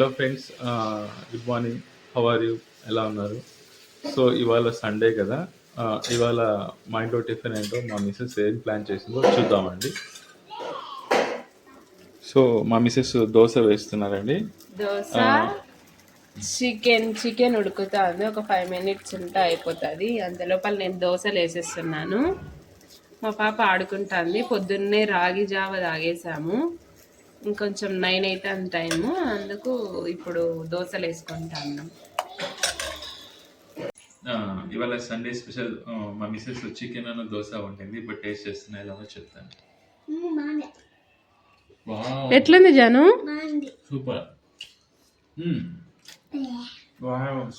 Hello friends good morning how are you ఎలా ఉన్నారు? So ఇవాళ సండే కదా. ఆ, ఇవాళ మా ఇంట్లో టిఫిన్ ఏంటో మా మిస్సెస్ ఏం ప్లాన్ చేసిందో చూద్దామండి. సో మా మిస్సెస్ దోశ వేస్తున్నారండి. దోశ చికెన్ చికెన్ ఉడుకుతుంది. ఒక ఫైవ్ మినిట్స్ ఉంటే అయిపోతుంది. అంతలోపల నేను దోశలు వేసేస్తున్నాను మా పాప ఆడుకుంటుంది. పొద్దున్నే రాగి జావ తాగేసాము ఇంకొంచెం నైన్ అయితే అంత టైము అందుకు ఇప్పుడు దోశలు వేసుకుంటాను ఇవాళ సండే స్పెషల్ మా మిస్సెస్ చికెన్ అన్న దోశ ఉంటుంది బట్ టేస్ట్ చేస్తున్నా ఎలా చెప్తాను. ఎట్లుంది జాను? సూపర్.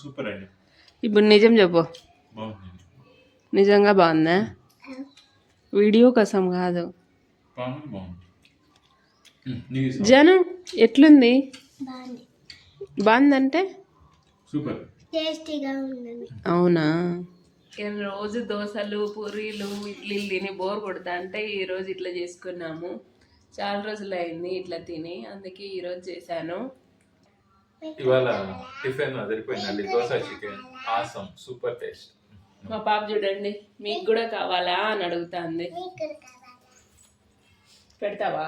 సూపర్ అండి. ఇప్పుడు నిజం చెప్పు. బాగుంది. నిజంగా బాగుందా? వీడియో కోసం కాదు. బాగుంది. జాను ఎట్లుంది? బాగుందంటే? సూపర్ టేస్టీగా ఉందండి అవునా? రోజు దోశలు పూరీలు ఇడ్లీలు తిని బోర్ కొడతా అంటే ఈ రోజు ఇట్లా చేసుకున్నాము. చాలా రోజులు అయింది ఇట్లా తిని అందుకే ఈ రోజు చేశాను. ఇవాళ tiffin అదిరిపోయిందండి dosa chicken. Awesome super taste. మా పాప చూడండి మీకు కూడా కావాలా అని అడుగుతాంది. పెడతావా?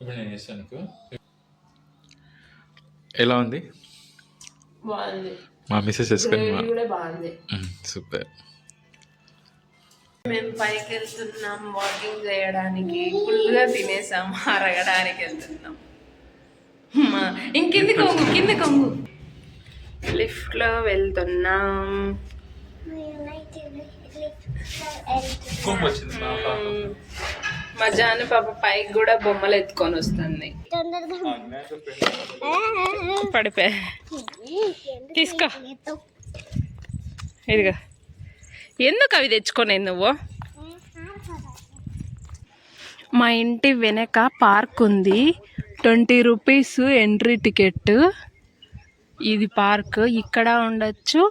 ఇప్పుడు నేను చేస్తాను నీకు. ఎలా ఉంది? బాగుంది. మా మిస్సెస్ కూడా బాగుంది. సూపర్. మేము పైకి వెళ్తున్నాం వాకింగ్ చేయడానికి. ఫుల్గా తినేసాం అరగడానికి వెళ్తున్నాం. అమ్మా, ఇంకింది కొంగు కింది కొంగు. లిఫ్ట్లో వెళ్తున్నాం. కోపం వచ్చింది మా పాప జాను పైకి కూడా బొమ్మలు ఎత్తుకొని వస్తుంది. పడిపోయా తీసుకో. ఇదిగా. ఎందుకు అవి తెచ్చుకోలేదు నువ్వు? మా ఇంటి వెనక పార్క్ ఉంది. ట్వంటీ రూపీస్ ఎంట్రీ టికెట్ ఇది పార్క్. ఇక్కడ ఉండొచ్చు.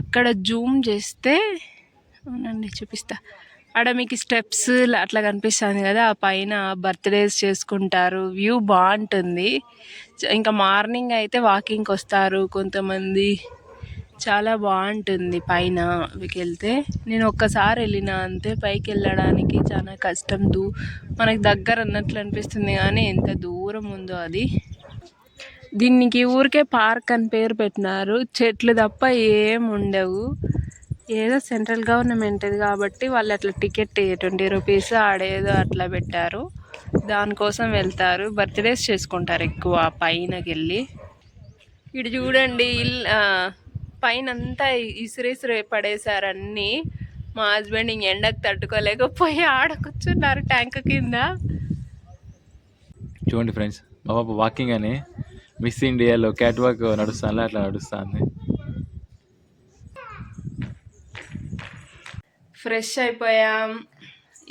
అక్కడ జూమ్ చేస్తే అవునండి చూపిస్తా. ఆడ మీకు స్టెప్స్ అట్లా కనిపిస్తుంది కదా ఆ పైన బర్త్డేస్ చేసుకుంటారు వ్యూ బాగుంటుంది. ఇంకా మార్నింగ్ అయితే వాకింగ్కి వస్తారు కొంతమంది చాలా బాగుంటుంది పైన వెళ్తే నేను ఒక్కసారి వెళ్ళిన అంతే పైకి వెళ్ళడానికి చాలా కష్టం దూ మనకి దగ్గర అన్నట్లు అనిపిస్తుంది కానీ ఎంత దూరం ఉందో అది. దీనికి ఊరికే పార్క్ అని పేరు పెట్టినారు చెట్లు తప్ప ఏం ఉండవు. ఏదో సెంట్రల్ గవర్నమెంట్ది కాబట్టి వాళ్ళు అట్లా టికెట్ ట్వంటీ రూపీస్ ఆడేదో అట్లా పెట్టారు. దానికోసం వెళ్తారు. బర్త్డేస్ చేసుకుంటారు ఎక్కువ పైనకి వెళ్ళి ఇటు చూడండి పైన అంతా ఇసురేసురే పడేశారు అన్నీ. మా హస్బెండ్ ఇంక ఎండకు తట్టుకోలేకపోయి ఆడ కూర్చున్నారు ట్యాంక్ కింద. చూడండి ఫ్రెండ్స్ మా పాప వాకింగ్ అని మిస్ ఇండియాలో క్యాట్ వాక్ నడుస్తాను అట్లా నడుస్తుంది. ఫ్రెష్ అయిపోయాం.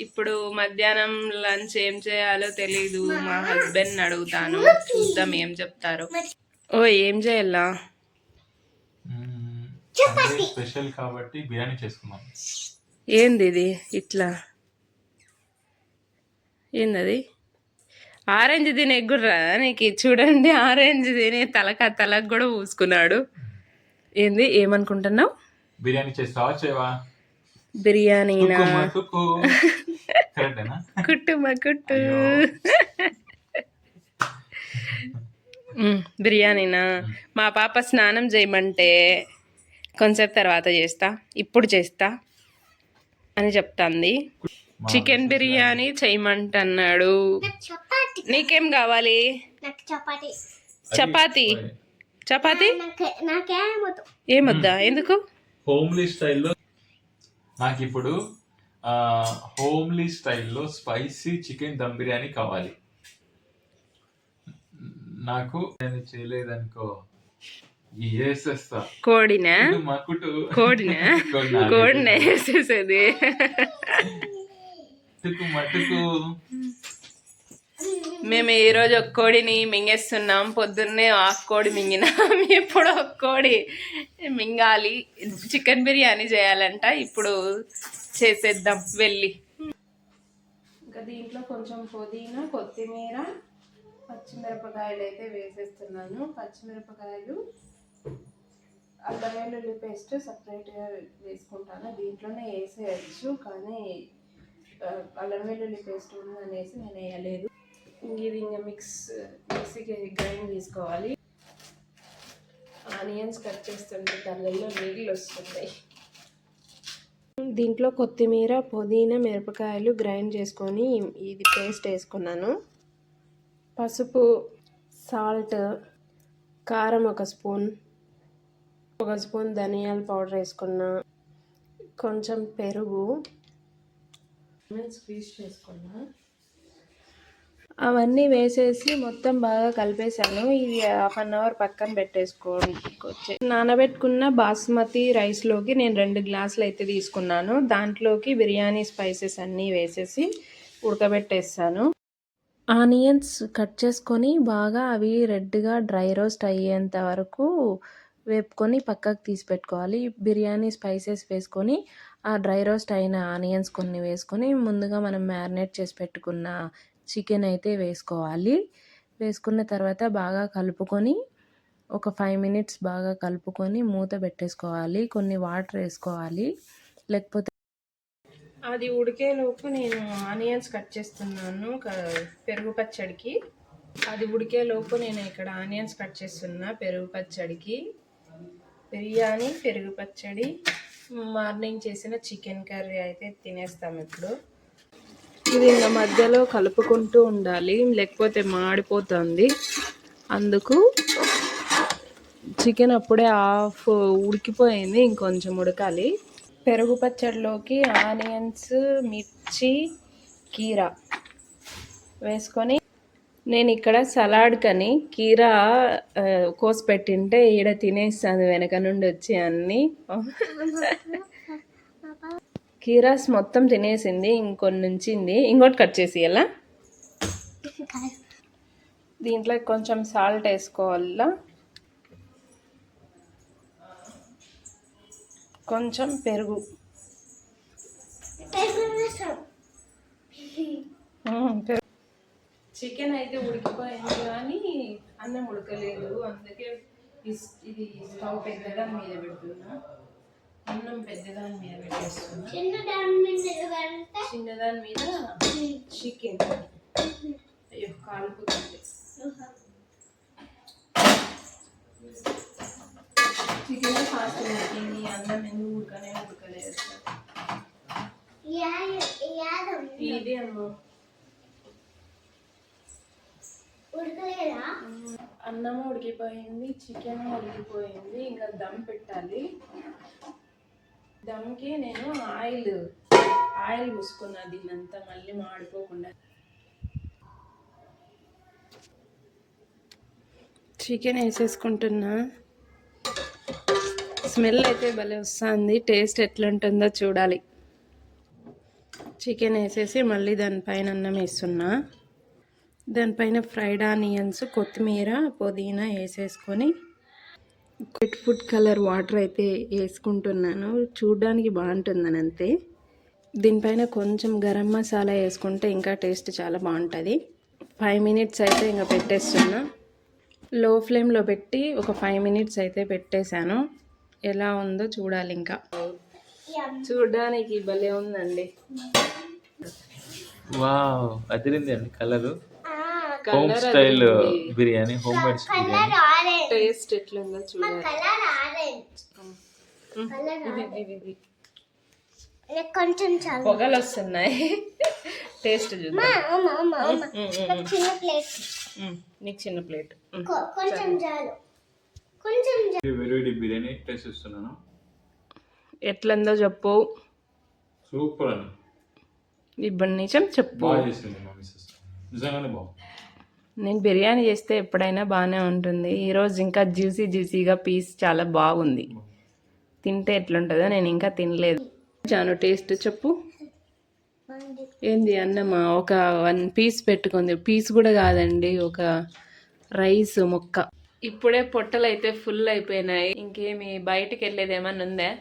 ఇప్పుడు మధ్యాహ్నం లంచ్ ఏం చేయాలో తెలీదు. మా హస్బెండ్ అడుగుతాను. చూద్దాం ఏం చెప్తారు. ఓ ఏం చేయాలా? స్పెషల్ కాబట్టి బిర్యానీ చేసుకున్నాం ఏంది ఇది? ఇట్లా? ఏందది? ఆరెంజ్ తినే గుర్రా నీకు? చూడండి ఆరెంజ్ తినే తలక తలకు కూడా పూసుకున్నాడు. ఏంది? ఏమనుకుంటున్నావు? బిర్యానీ చేస్తావా చేయవా? బిర్యానీనా కుట్టుమ కుట్టు. మ్, బిర్యానీనా మా పాప స్నానం చేయమంటే కొంచెం తర్వాత చేస్తా ఇప్పుడు చేస్తా అని చెప్తాంది. చికెన్ బిర్యానీ చేయమంటున్నాడు. నీకేం కావాలి? నాకు చపాతి. చపాతి? చపాతి? నాకు నాకేమవుతు ఏమొద్దా ఎందుకు? హోమ్లీ స్టైల్లో నాకు ఇప్పుడు హోమ్లీ స్టైల్లో స్పైసీ చికెన్ దమ్ బిర్యానీ కావాలి. నాకు నేను చేయలేదనుకో వేసేస్తా కోడినా? కోడినా? వేసేసేది. మటుకు మేము ఈ రోజు ఒక కోడిని మింగేస్తున్నాం పొద్దున్నే ఆకు కోడి మింగినాం ఇప్పుడు ఒక కోడి మింగాలి. చికెన్ బిర్యానీ చేయాలంట ఇప్పుడు చేసేద్దాం వెళ్ళి. ఇంకా దీంట్లో కొంచెం పుదీనా కొత్తిమీర పచ్చిమిరపకాయలు అయితే వేసేస్తున్నాను. పచ్చిమిరపకాయలు అల్లం వెల్లుల్లి పేస్ట్ సపరేట్గా వేసుకుంటాను. దీంట్లోనే వేసేయచ్చు కానీ అల్లం వెల్లుల్లి పేస్ట్ ఉందనేసి నేను వేయలేదు. ఇది ఇంకా మిక్స్ మిక్సీకి గ్రైండ్ తీసుకోవాలి. ఆనియన్స్ కట్ చేస్తుంటే కళ్ళల్లో నీళ్ళు వస్తున్నాయి. దీంట్లో కొత్తిమీర పుదీనా మిరపకాయలు గ్రైండ్ చేసుకొని ఇది పేస్ట్ వేసుకున్నాను. పసుపు సాల్ట్ కారం ఒక స్పూన్ ఒక స్పూన్ ధనియాల పౌడర్ వేసుకున్నా. కొంచెం పెరుగు. స్క్వీజ్ చేసుకున్నా. అవన్నీ వేసేసి మొత్తం బాగా కలిపేశాను. ఇది హాఫ్ అన్ అవర్ పక్కన పెట్టేసుకోవచ్చు నానబెట్టుకున్న బాస్మతి రైస్లోకి నేను రెండు గ్లాసులు అయితే తీసుకున్నాను. దాంట్లోకి బిర్యానీ స్పైసెస్ అన్నీ వేసేసి ఉడకబెట్టేస్తాను. ఆనియన్స్ కట్ చేసుకొని బాగా అవి రెడ్గా డ్రై రోస్ట్ అయ్యేంత వరకు వేపుకొని పక్కకు తీసి పెట్టుకోవాలి. బిర్యానీ స్పైసెస్ వేసుకొని ఆ డ్రై రోస్ట్ అయిన ఆనియన్స్ కొన్ని వేసుకొని ముందుగా మనం మ్యారినేట్ చేసి పెట్టుకున్న చికెన్ అయితే వేసుకోవాలి. వేసుకున్న తర్వాత బాగా కలుపుకొని ఒక ఫైవ్ మినిట్స్ బాగా కలుపుకొని మూత పెట్టేసుకోవాలి. కొన్ని వాటర్ వేసుకోవాలి. లేకపోతే అది ఉడికేలోపు నేను ఆనియన్స్ కట్ చేస్తున్నాను పెరుగు పచ్చడికి. అది ఉడికేలోపు నేను ఇక్కడ ఆనియన్స్ కట్ చేస్తున్నా పెరుగు పచ్చడికి. బిర్యానీ పెరుగు పచ్చడి మార్నింగ్ చేసిన చికెన్ కర్రీ అయితే తినేస్తాం ఇప్పుడు. ఇది ఇంకా మధ్యలో కలుపుకుంటూ ఉండాలి. లేకపోతే మాడిపోతుంది. అందుకు చికెన్ అప్పుడే హాఫ్ ఉడికిపోయింది. ఇంకొంచెం ఉడకాలి. పెరుగు పచ్చడిలోకి ఆనియన్స్ మిర్చి కీరా వేసుకొని నేను ఇక్కడ సలాడ్ కని కీరా కోసి పెట్టింటే ఈడ తినేస్తాను వెనక నుండి వచ్చి అన్నీ కీరాస్ మొత్తం తినేసింది ఇంకొన్ని ఉంచింది ఇంకోటి కట్ చేసి ఎలా దీంట్లో కొంచెం సాల్ట్ వేసుకోవాలా? కొంచెం పెరుగు. చికెన్ అయితే ఉడికిపోయింది కానీ అన్నం ఉడకలేదు. అందుకే ఇది స్టవ్ పెద్దగా మీద పెడుతున్నా. అన్నం పెద్దదాని మీద పెడితే చిన్నదాని మీద చికెన్. అయ్యో కాలుపుతుంది చికెన్ ఫాస్ట్ ఉడికింది అన్నం ఎందుకు ఉడకనే ఉడకలేదు. ఇది అన్నం ఉడకలేదా? అన్నం ఉడికిపోయింది చికెన్ ఉడికిపోయింది ఇంకా దమ్ పెట్టాలి. దమ్కి నేను ఆయిల్ ఆయిల్ పూసుకున్నా దీన్నంతా మళ్ళీ మాడిపోకుండా. చికెన్ వేసేసుకుంటున్నా. స్మెల్ అయితే భలే వస్తుంది. టేస్ట్ ఎట్లుంటుందో చూడాలి. చికెన్ వేసేసి మళ్ళీ దానిపైన అన్నం వేస్తున్నా. దానిపైన ఫ్రైడ్ ఆనియన్స్ కొత్తిమీర పుదీనా వేసేసుకొని క్విట్ ఫుడ్ కలర్ వాటర్ అయితే వేసుకుంటున్నాను. చూడడానికి బాగుంటుందని అంతే. దీనిపైన కొంచెం గరం మసాలా వేసుకుంటే ఇంకా టేస్ట్ చాలా బాగుంటుంది. ఫైవ్ మినిట్స్ అయితే ఇంకా పెట్టేస్తున్నా. లో ఫ్లేమ్లో పెట్టి ఒక ఫైవ్ మినిట్స్ అయితే పెట్టేశాను. ఎలా ఉందో చూడాలి ఇంకా. చూడడానికి భలే ఉందండి. వావ్ అదిరింది అండి colour home style biryani home made biryani. Taste ఎట్లుందో చూడాలి. Colour orange. కలర్ ఇది, ఇది, ఇది. కొంచెం చాలు పొగలు వస్తున్నాయి టేస్ట్ చూద్దాం. చిన్న ప్లేట్. నీకు చిన్న ప్లేట్. కొంచెం చాలు. కొంచెం వేడి బిర్యానీ టేస్ట్ ఇస్తున్నాను ఎట్లుందో చెప్పు. సూపర్ అని ఇప్పుడు నిజం చెప్పు. బాగా చేసింది నిజంగానే బాగుంది. నేను బిర్యానీ చేస్తే ఎప్పుడైనా బాగానే ఉంటుంది. ఈరోజు ఇంకా జ్యూసీ జ్యూసీగా పీస్ చాలా బాగుంది. తింటే ఎట్లుంటుందో నేను ఇంకా తినలేదు. చాను టేస్ట్ చెప్పు. ఏంది అన్నమా? ఒక వన్ పీస్ పెట్టుకుంది. పీస్ కూడా కాదండి ఒక రైస్ ముక్క. ఇప్పుడే పొట్టలు అయితే ఫుల్ అయిపోయినాయి. ఇంకేమి బయటికి వెళ్ళేది ఏమన్నా ఉందా?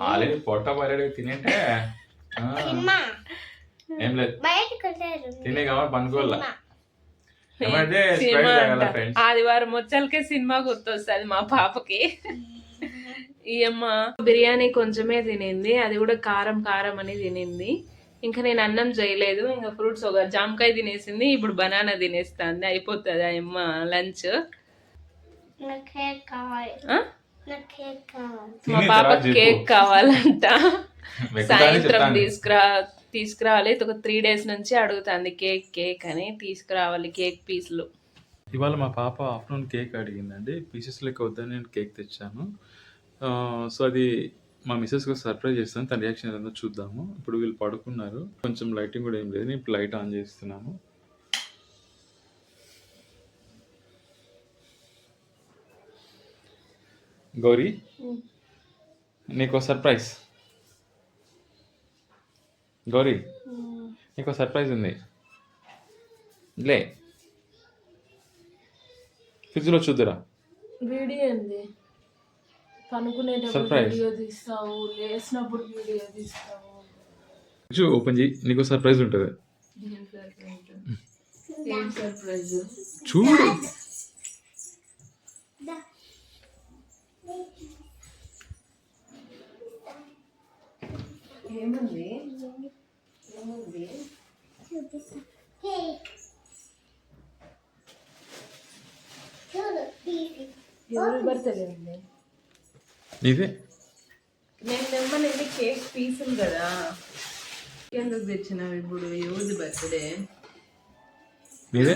ఆల్రెడీ పొట్ట తినేంటే? ఏం లేదు. తినే కాబట్టి సినిమా. ఆదివారం వచ్చాలకే సినిమా గుర్తొస్తుంది మా పాపకి. ఈ అమ్మ బిర్యానీ కొంచెమే తినింది అది కూడా కారం కారం అని తినింది. ఇంకా నేను అన్నం చేయలేదు ఇంకా ఫ్రూట్స్ ఒక జామకాయ తినేసింది ఇప్పుడు బనానా తినేస్తుంది. అయిపోతుంది ఆ అమ్మ లంచ్. నాకు కేక్ కావాలి నాకు కేక్ కావాలి మా పాప. కేక్ కావాలంట. సాయంత్రం. తీసుకురా తీసుకురావాలి. ఒక త్రీ డేస్ నుంచి అడుగుతుంది కేక్ కేక్ అని తీసుకురావాలి కేక్ పీసులు ఇవాళ మా పాప ఆఫ్టర్నూన్ కేక్ అడిగిందండి. పీసెస్ లెక్క వద్దని నేను కేక్ తెచ్చాను. ఆ, సో అది మా మిస్సెస్కి సర్ప్రైజ్ చేస్తాను. తన రియాక్షన్ ఏదో చూద్దాము. ఇప్పుడు వీళ్ళు పడుకున్నారు. కొంచెం లైటింగ్ కూడా ఏం లేదు. నేను ఇప్పుడు లైట్ ఆన్ చేస్తున్నాను. గౌరీ నీకు సర్ప్రైజ్ గౌరీ నీకు సర్ప్రైజ్ ఉంది. లే. ఫ్రిడ్జ్లో చూద్దురా. వీడియో ఏంది? పనుకునేటప్పుడు Surprise. వీడియో తీస్తావు లేచినప్పుడు వీడియో తీస్తావు. ఫ్రిడ్జ్ ఓపెన్ చేయి నీకు సర్ప్రైజ్ ఉంటుంది. ఏం సర్ప్రైజ్ చూడు. ఏముంది? ఏముంది కేక్ చూడు ఎవరు నేను తెమ్మనేది కేక్ పీసులు కదా? ఎందుకు తెచ్చినావు ఇప్పుడు? ఎవరిది బర్త్డే? నీదే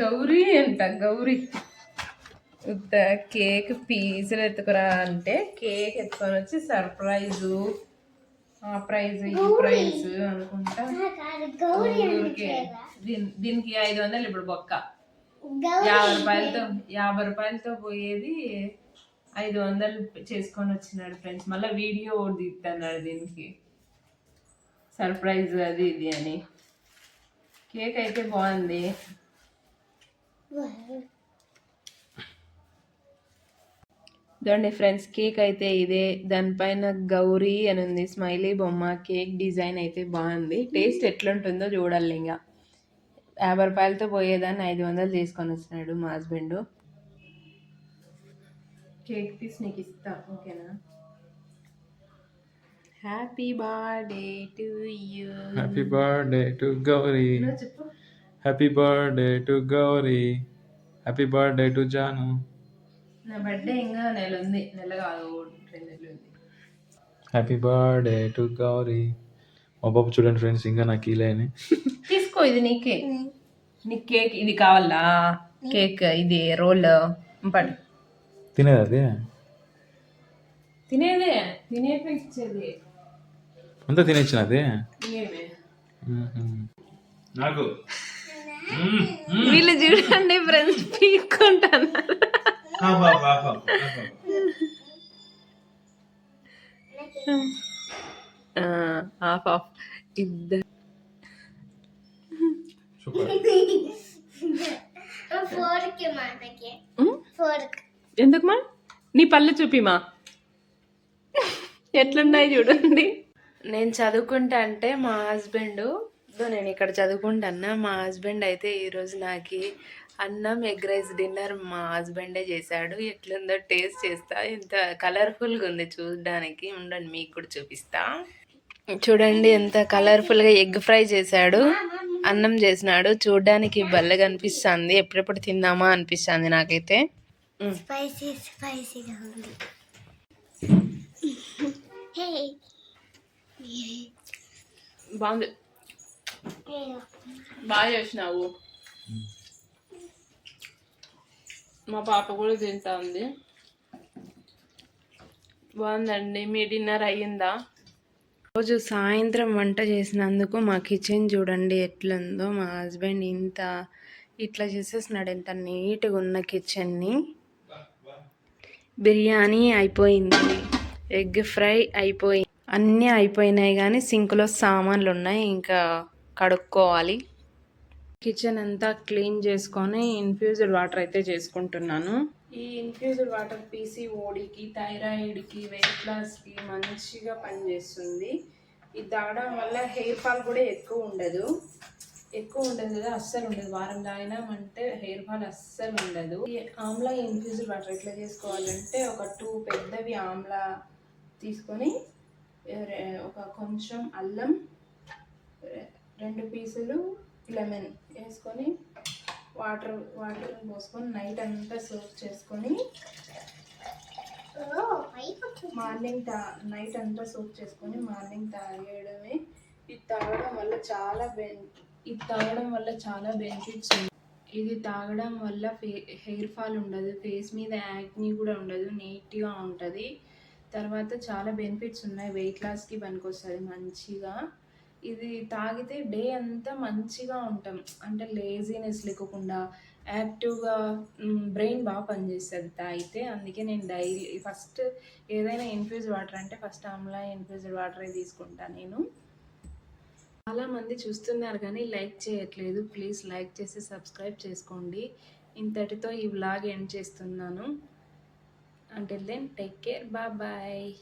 గౌరీ అంట గౌరీ. ఉత్త కేక్ పీసులు ఎత్తుకురా అంటే కేక్ ఎత్తుకొని వచ్చి సర్ప్రైజు. ఆ ప్రైజ్ ఈ ప్రైజ్ అనుకుంటా. ఊరికే దీనికి ఐదు వందలు ఇప్పుడు బొక్క. యాభై రూపాయలతో యాభై రూపాయలతో పోయేది ఐదు వందలు చేసుకొని వచ్చినాడు ఫ్రెండ్స్. మళ్ళీ వీడియో తీస్తున్నాడు దీనికి. సర్ప్రైజ్ అది ఇది అని. కేక్ అయితే బాగుంది. చూడండి ఫ్రెండ్స్ కేక్ అయితే ఇదే. దానిపైన గౌరీ అని ఉంది. స్మైలీ బొమ్మ కేక్ డిజైన్ అయితే బాగుంది. టేస్ట్ ఎట్లుంటుందో చూడాలి ఇంకా యాభై రూపాయలతో పోయేదాన్ని ఐదు వందలు తీసుకొని వచ్చినాడు మా హస్బెండ్. కేక్ పీస్ నీకు ఇస్తా ఓకేనా? Happy birthday to you. Happy birthday to Gauri. చెప్పు. Happy birthday to Gauri. Happy birthday to Janu. నా బర్త్డే ఇంకా నెల ఉంది నెల కాదు రెండు నెలలు ఉంది. హ్యాపీ బర్త్డే టు గౌరీ మా బాబు చూడండి ఫ్రెండ్స్ ఇంకా నాకు ఇలాని తీసుకో ఇది నీకే. నీకు కేక్ ఇది కావాలా? కేక్ ఇది రోల్ పట్టు తినేది అదే? తినేదే తినేది ఇచ్చేది. అంతా తినేచ్చిన అదే? నాకు వీళ్ళు చూడండి ఫ్రెండ్స్ పీక్కుంటున్నారు. ఆఫ్ ఆఫ్ ఇద్దరు ఫోర్క్ ఎందుకు మా? నీ పళ్ళు చూపిమా ఎట్లున్నాయి చూడండి. నేను చదువుకుంటా అంటే మా హస్బెండ్ నేను ఇక్కడ చదువుకుంటాను మా హస్బెండ్ అయితే ఈరోజు నాకు అన్నం ఎగ్ రైస్ డిన్నర్ మా హస్బెండే చేశాడు. ఎట్లుందో టేస్ట్ చేస్తా. ఎంత కలర్ఫుల్గా ఉంది చూడడానికి. ఉండండి మీకు కూడా చూపిస్తా. చూడండి ఎంత కలర్ఫుల్గా ఎగ్ ఫ్రై చేశాడు. అన్నం చేసినాడు. చూడడానికి భలేగా అనిపిస్తుంది. ఎప్పుడెప్పుడు తిందామా అనిపిస్తుంది నాకైతే. మ్. స్పైసీ స్పైసీగా ఉంది. హే బాగుంది. బాగా చేసినావు. మా పాప కూడా తింటా ఉంది. బాగుందండి. మీ డిన్నర్ అయ్యిందా? రోజు సాయంత్రం వంట చేసినందుకు మా కిచెన్ చూడండి ఎట్లుందో. మా హస్బెండ్ ఇంత ఇట్లా చేసేసినాడు ఎంత నీట్గా ఉన్న కిచెన్ని. బిర్యానీ అయిపోయింది. ఎగ్ ఫ్రై అయిపోయి అన్నీ అయిపోయినాయి కానీ సింక్లో సామాన్లు ఉన్నాయి. ఇంకా కడుక్కోవాలి. కిచెన్ అంతా క్లీన్ చేసుకొని ఇన్ఫ్యూజ్డ్ వాటర్ అయితే చేసుకుంటున్నాను. ఈ ఇన్ఫ్యూజ్డ్ వాటర్ పీసీఓడికి థైరాయిడ్కి వెయిట్ లాస్కి మంచిగా పనిచేస్తుంది. ఇది తాగడం వల్ల హెయిర్ ఫాల్ కూడా ఎక్కువ ఉండదు. ఎక్కువ ఉండదు కదా అస్సలు ఉండదు. వారం తాగినామంటే హెయిర్ ఫాల్ అస్సలు ఉండదు. ఈ ఆమ్లా ఇన్ఫ్యూజ్డ్ వాటర్ ఎట్లా చేసుకోవాలంటే ఒక టూ పెద్దవి ఆమ్లా తీసుకొని ఒక కొంచెం అల్లం రెండు పీసులు లెమన్ వేసుకొని వాటర్ వాటర్ పోసుకొని నైట్ అంతా సోప్ చేసుకొని మార్నింగ్ తా నైట్ అంతా సోప్ చేసుకొని మార్నింగ్ తాగేయడమే. ఇది తాగడం వల్ల చాలా బెన్ ఇది తాగడం వల్ల చాలా బెనిఫిట్స్ ఉన్నాయి. ఇది తాగడం వల్ల ఫే హెయిర్ ఫాల్ ఉండదు ఫేస్ మీద యాక్నీ కూడా ఉండదు నీట్గా ఉంటుంది. తర్వాత చాలా బెనిఫిట్స్ ఉన్నాయి వెయిట్ లాస్కి పనికొస్తుంది మంచిగా. ఇది తాగితే డే అంతా మంచిగా ఉంటాం. అంటే లేజీనెస్ లేకుండా యాక్టివ్గా బ్రెయిన్ బాగా పనిచేస్తుంది తాగితే. అందుకే నేను డైలీ ఫస్ట్ ఏదైనా ఇన్ఫ్యూజ్ వాటర్ అంటే ఫస్ట్ ఆమ్లా ఇన్ఫ్యూజ్డ్ వాటరే తీసుకుంటాను నేను. చాలామంది చూస్తున్నారు కానీ లైక్ చేయట్లేదు. ప్లీజ్ లైక్ చేసి సబ్స్క్రైబ్ చేసుకోండి. ఇంతటితో ఈ వ్లాగ్ ఎండ్ చేస్తున్నాను. అంటే then take care bye bye